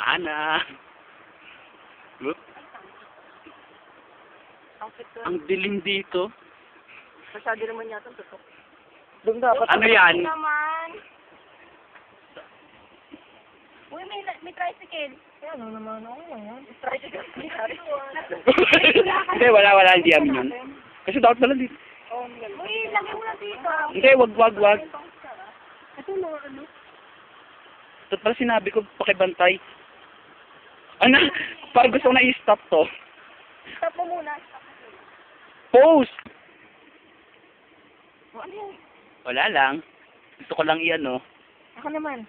Ana. Look, Ang dilim dito. Masyado naman yata tutok. Doon dapat. Ano yan? naman. Uy, may, may tricycle. Ano naman ako yan? Tricycle. Hindi, wala, wala. Hindi amin yun. Kasi dapat pala dito. Uy, lagay mo na dito. Hindi, wag, wag, wag. Ito mga ano. Dapat pala sinabi ko, pakibantay. Ano? Parang gusto ko na i-stop to. Stop mo muna. Stop mo muna. O, ano yan? Wala lang. Gusto ko lang i-ano. Ako naman.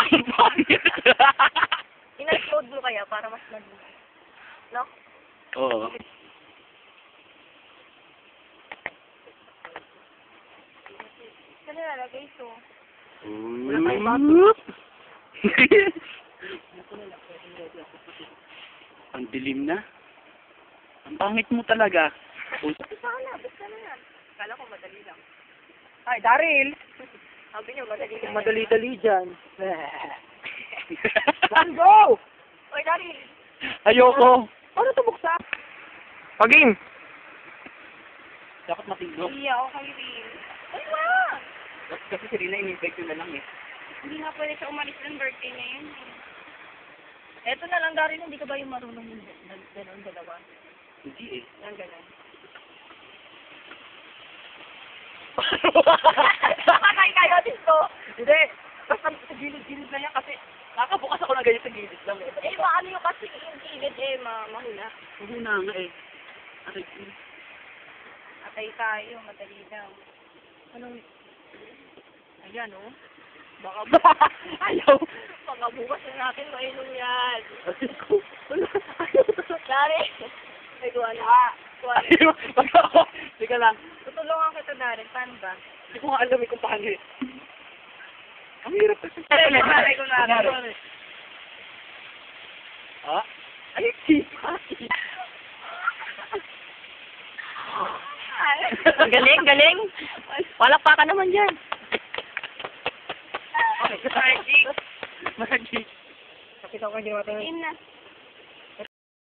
Ang pangit. Ina-upload mo kaya para mas mag... No? Oo. Saan nilalagay ito? Wala tayong Ang dilim na. Ang pangit mo talaga. Basta na, basta na yan. Kala ko madali lang. Ay, Daryl! Sabi niyo, madali lang. Madali-dali dyan. Let's go! Oy, Daryl. Ayoko. Paano ito buksan? Paging! Dapat matindog. Iya, okay rin. Ay, wala! Kasi si Rina, in-invite na lang eh. Hindi nga pwede siya umalis ng birthday niya yun. eh. Eto na lang, Daryl, hindi ka ba yung marunong yung gan- ganon dalawa? Hindi eh. Ang ganon. Sakatay kayo dito. Hindi! Basta sa gilid-gilid na yan kasi nakabukas ako ng ganyan sa gilid lang eh. Eh, maano yung kasi yung gilid eh, ma mahula. Oo na nga eh. Aray, Atay tayo, madali lang. Anong... Ayan, oh. Baka, Ayaw! baka bukas na natin mainom yan. Dari! Ay, kuha na. Kuha na. Teka lang. Tutulungan kita, Dari. Paano ba? Hindi ko nga alam eh kung paano eh. Ang hirap. Ay, kunwari, kunwari. Ha? Ay! Ang galing, galing. Palakpakan naman dyan. Okay. Magic. Magic. Nakita ko yung ginawa tayo. Game na.